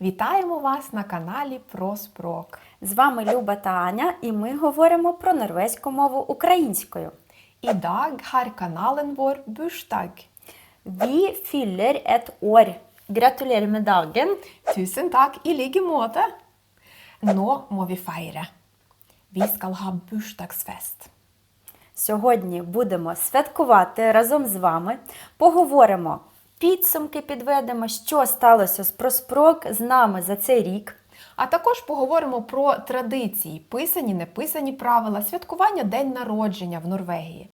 Вітаємо вас на каналі Проспрок. З вами Люба та Аня, і ми говоримо про норвезьку мову українською. I dag har kanalen vår bursdag. Vi fyller et år. Gratulerer med dagen. Tusen takk i like måte. Nå må vi feire. Vi skal ha bursdagsfest. Сьогодні будемо святкувати разом з вами. Поговоримо підсумки, підведемо, що сталося з проспрок з нами за цей рік. А також поговоримо про традиції, писані, неписані правила, святкування День народження в Норвегії.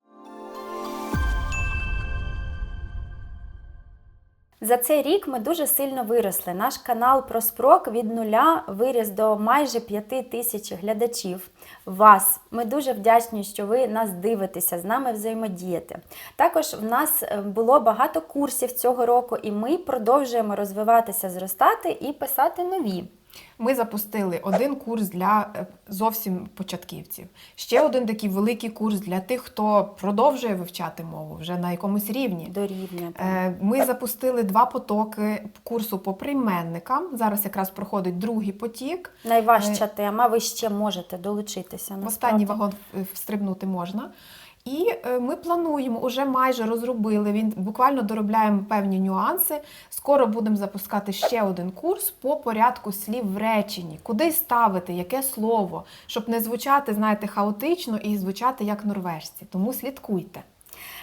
За цей рік ми дуже сильно виросли. Наш канал про спрок від нуля виріс до майже п'яти тисяч глядачів. Вас ми дуже вдячні, що ви нас дивитеся, з нами взаємодієте. Також в нас е, було багато курсів цього року, і ми продовжуємо розвиватися, зростати і писати нові. Ми запустили один курс для е, зовсім початківців. Ще один такий великий курс для тих, хто продовжує вивчати мову вже на якомусь рівні. До рівня. так. Е, Ми запустили два потоки курсу по прийменникам. Зараз якраз проходить другий потік. Найважча тема, ви ще можете долучитися. В останній вагон е, встрибнути можна. І е, ми плануємо, уже майже розробили. Він буквально доробляємо певні нюанси. Скоро будемо запускати ще один курс по порядку слів в реченні, куди ставити, яке слово, щоб не звучати, знаєте, хаотично і звучати як норвежці. Тому слідкуйте.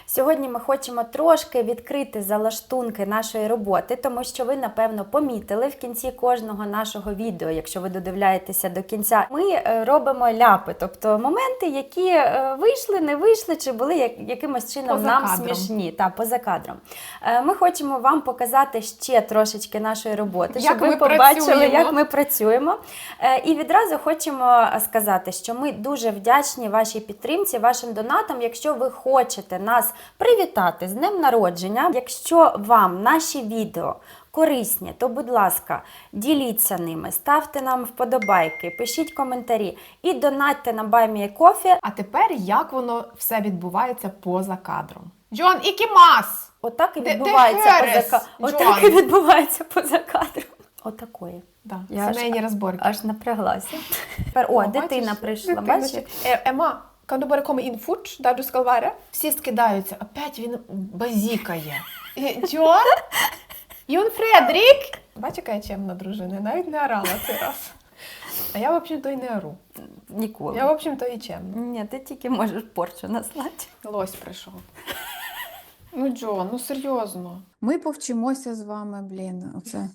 Сьогодні ми хочемо трошки відкрити залаштунки нашої роботи, тому що ви, напевно, помітили в кінці кожного нашого відео, якщо ви додивляєтеся до кінця, ми е, робимо ляпи, тобто моменти, які е, вийшли, не вийшли, чи були якимось чином Поза нам кадром. смішні та поза кадром. Е, Ми хочемо вам показати ще трошечки нашої роботи, Як щоб ви побачили, працюємо. як ми працюємо. І відразу хочемо сказати, що ми дуже вдячні вашій підтримці, вашим донатам. Якщо ви хочете нас привітати з днем народження, якщо вам наші відео корисні, то будь ласка, діліться ними, ставте нам вподобайки, пишіть коментарі і донатьте на BuyMeACoffee. А тепер як воно все відбувається поза кадром? Джон, ікімас! Отак і Де- де відбувається поза ка- Отак Джоан? і відбувається поза кадром. Отакої. Да, Я аж- сімейні розборки. Аж напряглася. Тепер, о, О, дитина бачиш? прийшла. Дитина Бачиш? ще- Е, Ема, kan du bare komme inn fort, der du skal være? Всі скидаються. Опять він базікає. Джон? Юн Фредрік? Бачиш, яка я чемна дружина, навіть не орала цей раз. А я, в общем-то, і не ору. Ніколи. Я, в общем-то, і чемна. Ні, ти тільки можеш порчу наслати. Лось прийшов. Ну, Джон, ну серйозно. Ми повчимося з вами, блін. Оце.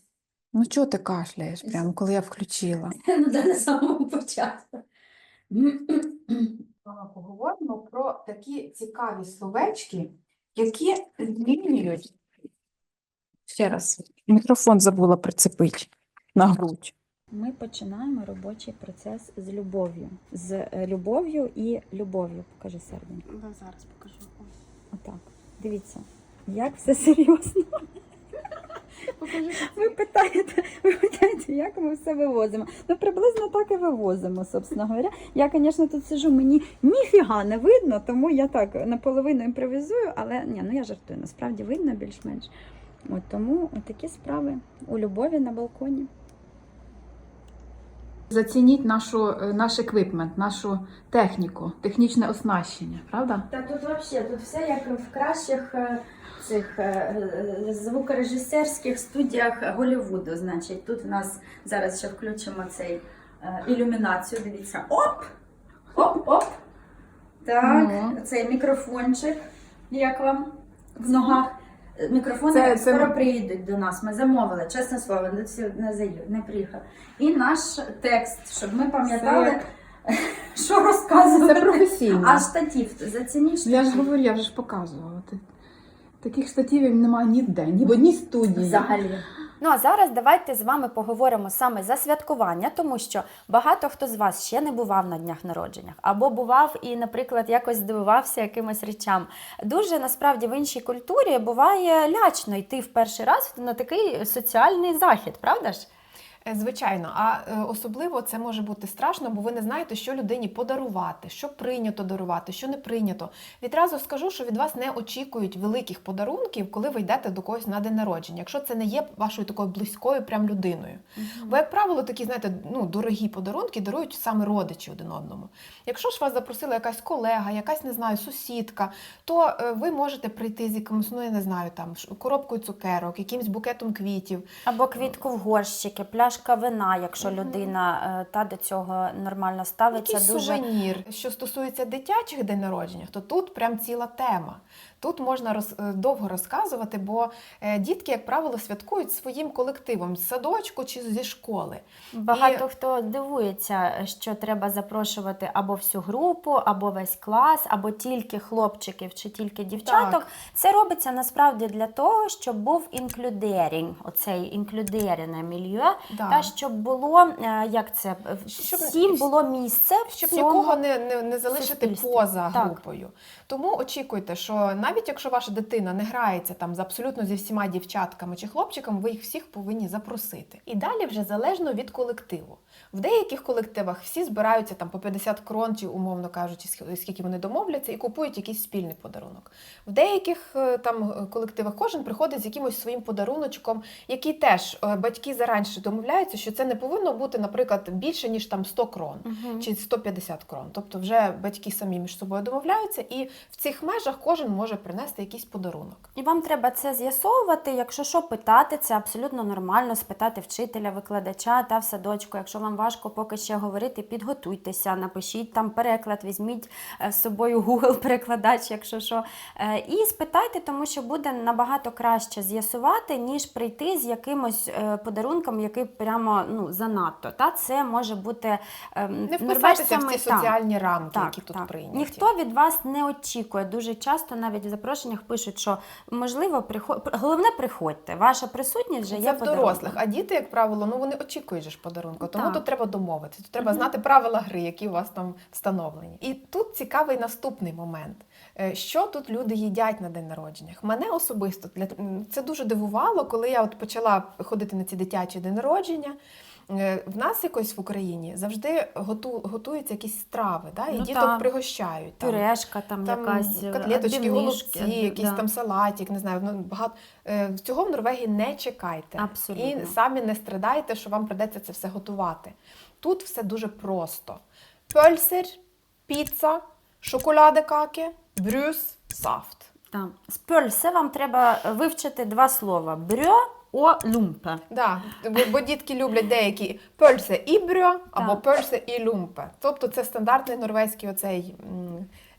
Ну чого ти кашляєш, прямо коли я включила? Ну, да, на самому початку. Поговоримо про такі цікаві словечки, які змінюють. Ще раз, мікрофон забула прицепити на грудь. Ми починаємо робочий процес з любов'ю. З е, любов'ю і любов'ю. Покажи серденько. Да, зараз покажу. Отак. Дивіться, як все серйозно. Ви питаєте, ви питаєте, як ми все вивозимо. Ну, приблизно так і вивозимо, собственно говоря. Я, звісно, тут сижу, мені ніфіга не видно, тому я так наполовину імпровізую, але ні, ну я жартую, насправді видно більш-менш. От тому такі справи у любові на балконі. Зацініть нашу, е, наш еквіпмент, нашу техніку, технічне оснащення, правда? Та тут взагалі, тут все як в кращих е, цих е, звукорежисерських студіях Голлівуду. Значить, тут в нас зараз ще включимо цей ілюмінацію. Дивіться, оп! Оп-оп! Так, Ну. цей мікрофончик. Як вам в ногах? Мікрофони Це- це скоро це... приїдуть до нас. Ми замовили, чесне слово, не, всі- не приїхав. І наш текст, щоб ми пам'ятали, що Це розказувати. професійно. А штатів, зацініть Я ж говорю, я вже ж показувала. Таких штатів немає ніде, ні в одній студії. Взагалі. Ну а зараз давайте з вами поговоримо саме за святкування, тому що багато хто з вас ще не бував на днях народженнях, або бував і, наприклад, якось здивувався якимось речам. Дуже насправді в іншій культурі буває лячно йти в перший раз на такий соціальний захід, правда ж? Е, Звичайно, а е, особливо це може бути страшно, бо ви не знаєте, що людині подарувати, що прийнято дарувати, що не прийнято. Відразу скажу, що від вас не очікують великих подарунків, коли ви йдете до когось на день народження, якщо це не є вашою такою близькою прям людиною. Бо, як правило, такі, знаєте, ну, дорогі подарунки дарують саме родичі один одному. Якщо ж вас запросила якась колега, якась не знаю, сусідка, то е, ви можете прийти з якимось, ну я не знаю, там коробкою цукерок, якимсь букетом квітів. Або квітку в горщики, пляшка вина, якщо людина е, та до цього нормально ставиться. Якийсь дуже сувенір. Що стосується дитячих день народження, то тут прям ціла тема. Тут можна роз, е, довго розказувати, бо е, дітки, як правило, святкують своїм колективом з садочку чи зі школи. Багато І- хто дивується, що треба запрошувати або всю групу, або весь клас, або тільки хлопчиків чи тільки дівчаток. Так. Це робиться насправді для того, щоб був інклюдерінг, оцей інклюдерене мільйо, Да. та щоб було е, як це Щоб- всім було місце, Щоб нікого не, не, не залишити суспільстві. поза Так. групою. Тому очікуйте, що навіть якщо ваша дитина не грається там з абсолютно зі всіма дівчатками чи хлопчиками, ви їх всіх повинні запросити. І далі вже залежно від колективу. В деяких колективах всі збираються там по 50 крон, чи умовно кажучи, скільки вони домовляться, і купують якийсь спільний подарунок. В деяких е, там е, колективах кожен приходить з якимось своїм подаруночком, який теж е, батьки заранше домовляються, що це не повинно бути, наприклад, більше ніж там 100 крон Мгм. чи 150 крон. Тобто вже батьки самі між собою домовляються, і в цих межах кожен може принести якийсь подарунок. І вам треба це з'ясовувати. Якщо що питати, це абсолютно нормально спитати вчителя, викладача та в садочку. Якщо вам важко поки ще говорити, підготуйтеся, напишіть там переклад, візьміть е, з собою Google перекладач, якщо що. Е, І спитайте, тому що буде набагато краще з'ясувати, ніж прийти з якимось е, подарунком, який прямо ну занадто. Та це може бути ем, Не вписатися в ці соціальні рамки, Так, які тут так. прийняті. Ніхто від вас не очікує. Дуже часто навіть запрошеннях пишуть, що можливо приход... головне приходьте. Ваша присутність вже Це є в подарунком. дорослих, а діти, як правило, ну вони очікують же ж подарунку. Тому Так. тут треба домовитися. Тут треба знати правила гри, які у вас там встановлені. І тут цікавий наступний момент. Е, Що тут люди їдять на день народження? Мене особисто для це дуже дивувало, коли я от почала ходити на ці дитячі день народження. Е, В нас якось в Україні завжди готу, готуються якісь страви, да? і Ну, діток так. пригощають. Там. Пюрешка, там, Там якась е, котлеточки, голубці, якийсь да. там салатик, не знаю. Ну, багато. Е, Цього в Норвегії не чекайте. Абсолютно. І самі не страдайте, що вам придеться це все готувати. Тут все дуже просто: пельсер, піца, шоколадекаки, брюс, сафт. Так. З пельсе вам треба вивчити два слова: брьо о люмпе. Да, бо, бо дітки люблять деякі пельсе і брьо або Так. пельсе і люмпе. Тобто це стандартний норвезький оцей.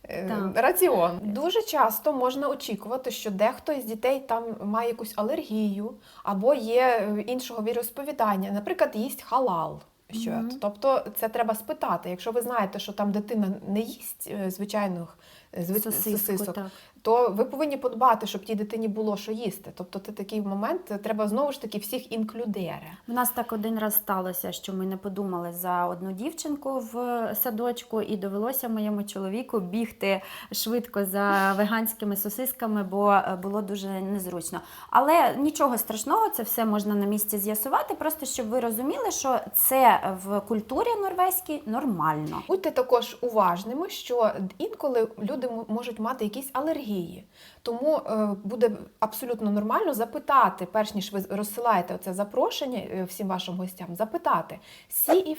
е, Так. Раціон дуже часто можна очікувати, що дехто із дітей там має якусь алергію або є е, іншого віросповідання, наприклад, їсть халал. Що Мгм. тобто це треба спитати. Якщо ви знаєте, що там дитина не їсть е, звичайних е, зви- сосисок, так. то ви повинні подбати, щоб тій дитині було що їсти. Тобто, це такий момент е, треба знову ж таки всіх інклюдери. У нас так один раз сталося, що ми не подумали за одну дівчинку в садочку, і довелося моєму чоловіку бігти швидко за веганськими сосисками, бо е, було дуже незручно. Але нічого страшного, це все можна на місці з'ясувати. Просто щоб ви розуміли, що це в культурі норвезькій нормально. Будьте також уважними, що інколи люди м- можуть мати якісь алергії. Тому е, буде абсолютно нормально запитати, перш ніж ви розсилаєте це запрошення е, всім вашим гостям, запитати сі і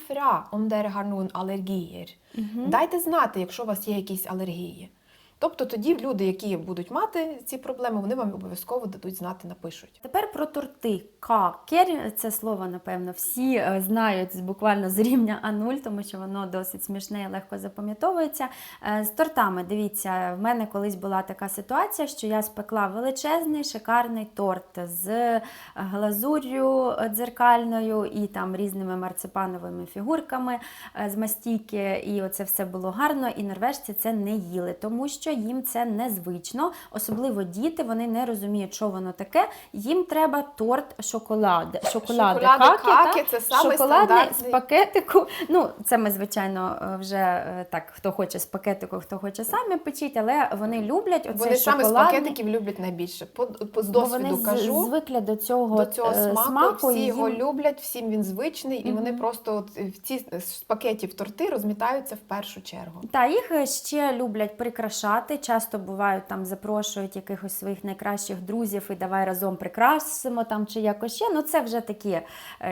har noen allergier. Дайте знати, якщо у вас є якісь алергії. Тобто тоді люди, які будуть мати ці проблеми, вони вам обов'язково дадуть знати, напишуть. Тепер про торти. Какер, це слово, напевно, всі е, знають буквально з рівня А0, тому що воно досить смішне і легко запам'ятовується. Е, З тортами, дивіться, в мене колись була така ситуація, що я спекла величезний шикарний торт з е, глазур'ю дзеркальною і там різними марципановими фігурками з мастійки. І оце все було гарно, і норвежці це не їли, тому що їм це незвично, особливо діти, вони не розуміють, що воно таке. Їм треба торт шоколад, шоколади, Шоколади каки, каки та? це шоколадний стандартний. з пакетику. Ну, це ми, звичайно, е, вже е, так, хто хоче з пакетику, хто хоче самі печіть, але вони люблять оцей Вони саме з пакетиків люблять найбільше. По, по з досвіду вони кажу. звикли до цього, До цього е, смаку, всі і його їм- люблять, всім він звичний, і вони просто от в ці з пакетів торти розмітаються в першу чергу. Та їх ще люблять прикрашати. Часто бувають там запрошують якихось своїх найкращих друзів і давай разом прикрасимо там чи якось ще. Ну це вже такі, е,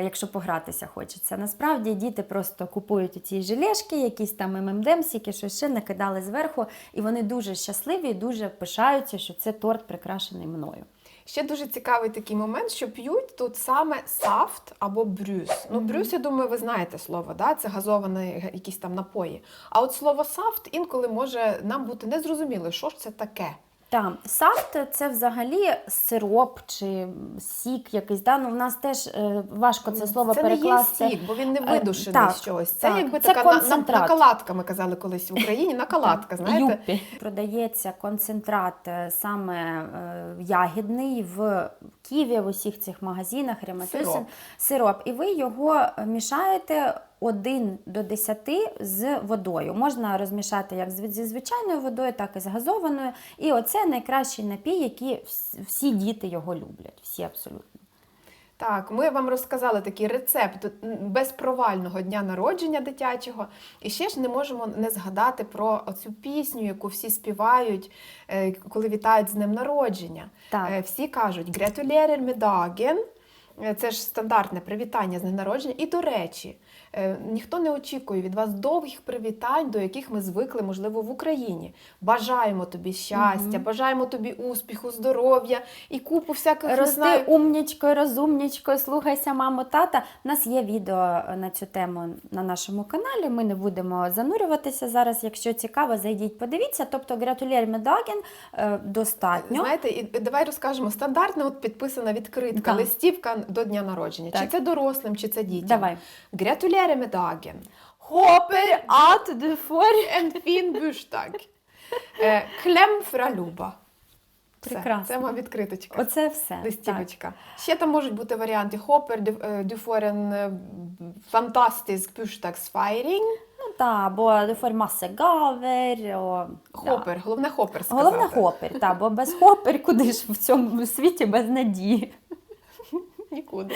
якщо погратися хочеться. Насправді діти просто купують ці жилешки, якісь там ММДМсики, щось ще накидали зверху, і вони дуже щасливі, дуже пишаються, що це торт прикрашений мною. Ще дуже цікавий такий момент, що п'ють тут саме сафт або брюс. Ну, брюс, я думаю, ви знаєте слово, да? це газовані якісь там напої. А от слово сафт інколи може нам бути незрозуміло, що ж це таке. Так, сафт це взагалі сироп чи сік якийсь. Да? Ну, в нас теж е, важко це слово це перекласти. не є сік, бо він не Е, видушений так, з чогось. Це так. якби Це така на, на, накаладка, ми казали колись в Україні, накаладка, знаєте. Юппі. Продається концентрат е, саме е, ягідний в Києві, в усіх цих магазинах, Рематюсен, Сироп. сироп. І ви його мішаєте 1 до 10 з водою. Можна розмішати як зі звичайною водою, так і з газованою. І оце найкращий напій, який всі діти його люблять. Всі абсолютно. Так, ми вам розказали такий рецепт безпровального дня народження дитячого. І ще ж не можемо не згадати про цю пісню, яку всі співають, е, коли вітають з днем народження. Так. Е, Всі кажуть «Gratulerer med dagen». Е, Це ж стандартне привітання з днем народження. І до речі, е, ніхто не очікує від вас довгих привітань, до яких ми звикли, можливо, в Україні. Бажаємо тобі щастя, бажаємо тобі успіху, здоров'я і купу всяких Рости знаю, умнічкою, розумнічкою, слухайся, маму, тата. У нас є відео на цю тему на нашому каналі. Ми не будемо занурюватися зараз. Якщо цікаво, зайдіть, подивіться. Тобто, гратулєр медаген достатньо. Знаєте, і давай розкажемо стандартна от підписана відкритка, Да. листівка до дня народження. Чи це дорослим, чи це дітям? Давай. Dagen. Hopper at du får En fin bursdag. Е, Клем fra Люба. Все, Прекрасно. Це моя відкриточка. Оце все. Так. Ще там можуть бути варіанти. Hopper, du, е, е, fantastisk bursdagsfeiring. Ну та, або du får masse gaver. О, да. Хопер, головне хопер сказати. Головне хопер, та, бо без хопер куди ж в цьому світі без надії. Нікуди.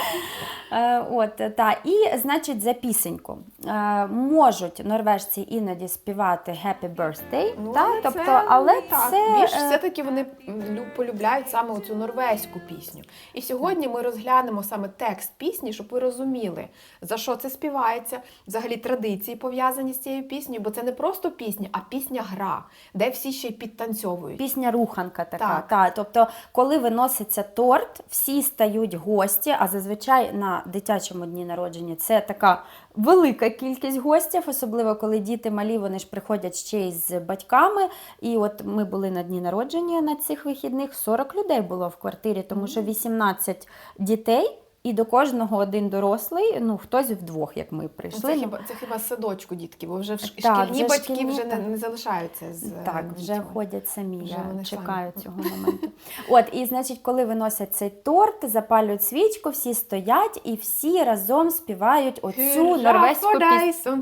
Е, От, та. І, значить, за пісеньку. Е, можуть норвежці іноді співати Happy Birthday, Ну, та? але тобто, це, але так, це більш е, все-таки вони полюбляють саме цю норвезьку пісню. І сьогодні ми розглянемо саме текст пісні, щоб ви розуміли, за що це співається, взагалі традиції пов'язані з цією піснею, бо це не просто пісня, а пісня-гра, де всі ще й підтанцьовують. пісня руханка така. Так. Та, тобто, коли виноситься торт, всі стають гості, а зазвичай на дитячому дні народження це така велика кількість гостів, особливо коли діти малі, вони ж приходять ще й з батьками. І от ми були на дні народження на цих вихідних, 40 людей було в квартирі, тому що 18 дітей. І до кожного один дорослий, ну хтось вдвох, як ми Ну, прийшли. Це хіба це хіба з садочку дітки, бо вже в ш- Так, шкільні вже батьки шкільні, вже не, не залишаються з е, Так, вже дітьми. ходять самі, Вже я вони чекаю самі. цього моменту. От, і значить, коли виносять цей торт, запалюють свічку, всі стоять і всі разом співають оцю норвезьку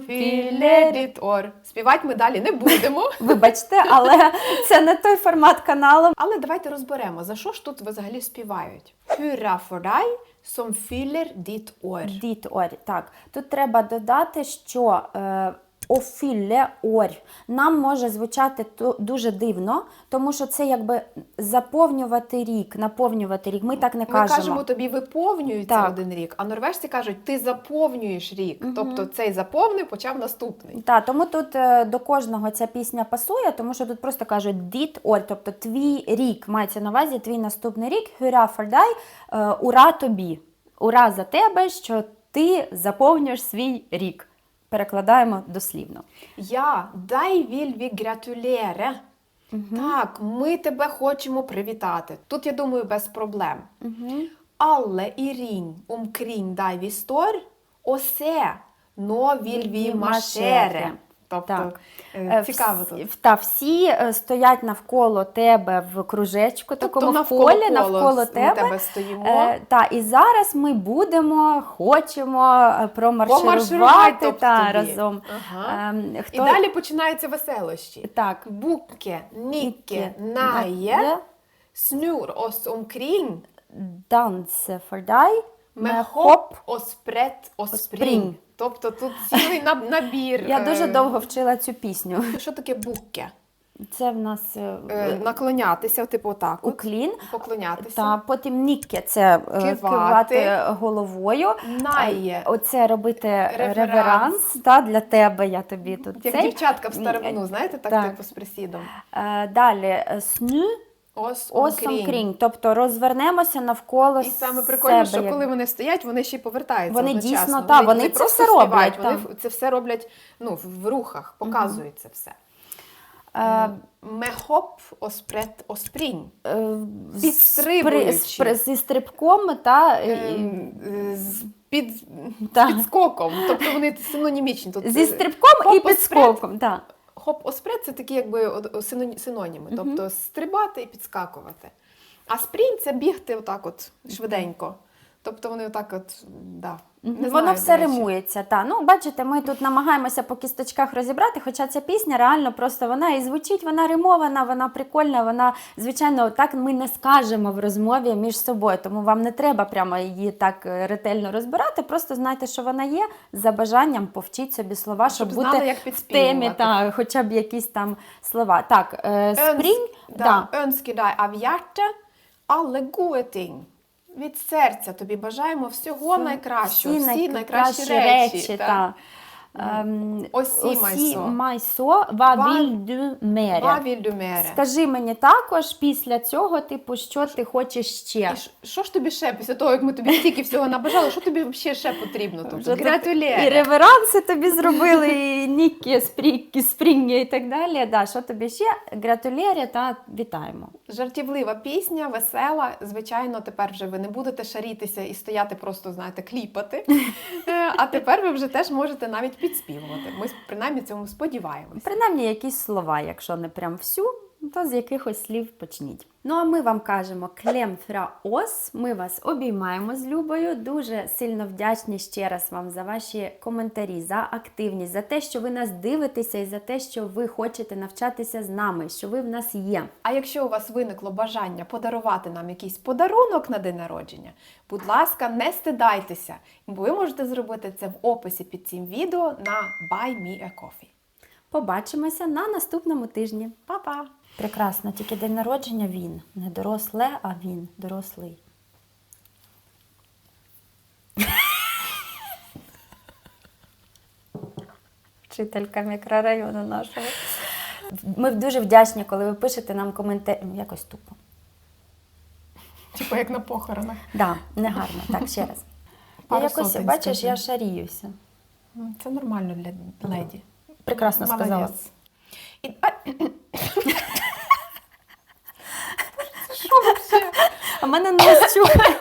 пісню. Співати ми далі не будемо. Вибачте, але це не той формат каналу. Але давайте розберемо, за що ж тут взагалі співають. Hurra for deg som fyller ditt år. Ditt år, Так, тут треба додати, що е, офіле ор нам може звучати дуже дивно, тому що це якби заповнювати рік, наповнювати рік. Ми так не Ми кажемо. кажемо, тобі виповнюється Так. один рік, а норвежці кажуть, ти заповнюєш рік. Мгм. Тобто цей заповнив, почав наступний. Так, тому тут е, до кожного ця пісня пасує, тому що тут просто кажуть діт ор, тобто твій рік мається на увазі твій наступний рік. Hurra for е, ура тобі. Ура за тебе, що ти заповнюєш свій рік. Перекладаємо дослівно. Я дай вільві vi Угу. Так, ми тебе хочемо привітати. Тут, я думаю, без проблем. Угу. Але ірінь умкрінь дай вістор, осе vil vi marsjere. Тобто Так. е, Е, цікаво всі- тут. Та всі е, стоять навколо тебе в кружечку, Тобто такому навколо в колі, коло навколо тебе. тебе стоїмо. Та, і зараз ми будемо, хочемо промарширувати тобто, та, разом. Ага. Ем, І далі починаються веселощі. Так. Буkke, nikke, Нає. naje, snur oss omkring Danse og og spring. spring. Тобто тут цілий набір. Я е, дуже довго вчила цю пісню. Що таке буkke? Це в нас е, Е, Наклонятися, типу отак. уклін. Поклонятися. Та потім нікке це Кивати. кивати головою. Нає. Оце робити Реверанс. реверанс та, для тебе. Я тобі тут Як цей. дівчатка в старовину, знаєте, так, Так. типу з присідом. Далі сню осом крінь. Тобто розвернемося навколо І саме прикольно, себе, що коли вони стоять, вони ще й повертаються. Вони одночасно. дійсно, та, вони не це просто все роблять, Вони це все роблять ну, в рухах, показують це все. Е, Мехоп оспрет оспрінь. е, Підстрибуючи. Зі стрибком та е, з під, підскоком. Тобто вони синонімічні. Тут зі стрибком і підскоком. Так. Хоп оспрет це такі якби синоніми. Тобто стрибати і підскакувати. А спрінт це бігти отак от швиденько. Тобто вони отак от, да. Не Воно знаю, все римується. Та. Ну, бачите, ми тут намагаємося по кісточках розібрати, хоча ця пісня реально просто вона і звучить, вона римована, вона прикольна, вона, звичайно, так ми не скажемо в розмові між собою, тому вам не треба прямо її так е, ретельно розбирати. Просто знайте, що вона є. За бажанням повчіть собі слова, щоб, Щоб знали, бути як в темі, та, хоча б якісь там слова. Так, е, спрінь. Да. Ønsker deg av hjertet alle gode ting. Від серця тобі бажаємо всього найкращого, всі, найкращі речі. та. Ем, Осі майсо. майсо, ва Ва- мере. Vad vill du? Скажи мені також після цього, типу, що ти хочеш ще. І що ж тобі ще після того, як ми тобі стільки всього набажали, що тобі ще, ще потрібно? Тут І реверанси тобі зробили, і нікі, спріки, спрінги і так далі. Да, що тобі ще? Гратулєрі та вітаємо. Жартівлива пісня, весела. Звичайно, тепер вже ви не будете шарітися і стояти просто, знаєте, кліпати. Е, А тепер ви вже теж можете навіть підспівувати. Ми принаймні цьому сподіваємося. Принаймні якісь слова, якщо не прям всю, то з якихось слів почніть. Ну а ми вам кажемо клем фра ос. Ми вас обіймаємо з Любою. Дуже сильно вдячні ще раз вам за ваші коментарі, за активність, за те, що ви нас дивитеся, і за те, що ви хочете навчатися з нами, що ви в нас є. А якщо у вас виникло бажання подарувати нам якийсь подарунок на день народження, будь ласка, не стидайтеся. Ви можете зробити це в описі під цим відео на Buy Me a Coffee. Побачимося на наступному тижні. Па-па! Прекрасно, тільки день народження він. Не доросле, а він дорослий. Вчителька мікрорайону нашого. Ми дуже вдячні, коли ви пишете нам коментарі. Якось тупо. Типу як на похоронах. Да, негарно. Так, ще раз. Я якось, бачиш, я шаріюся. Це нормально для леді. Прекрасно сказала. І... Що вообще? А мене не чує.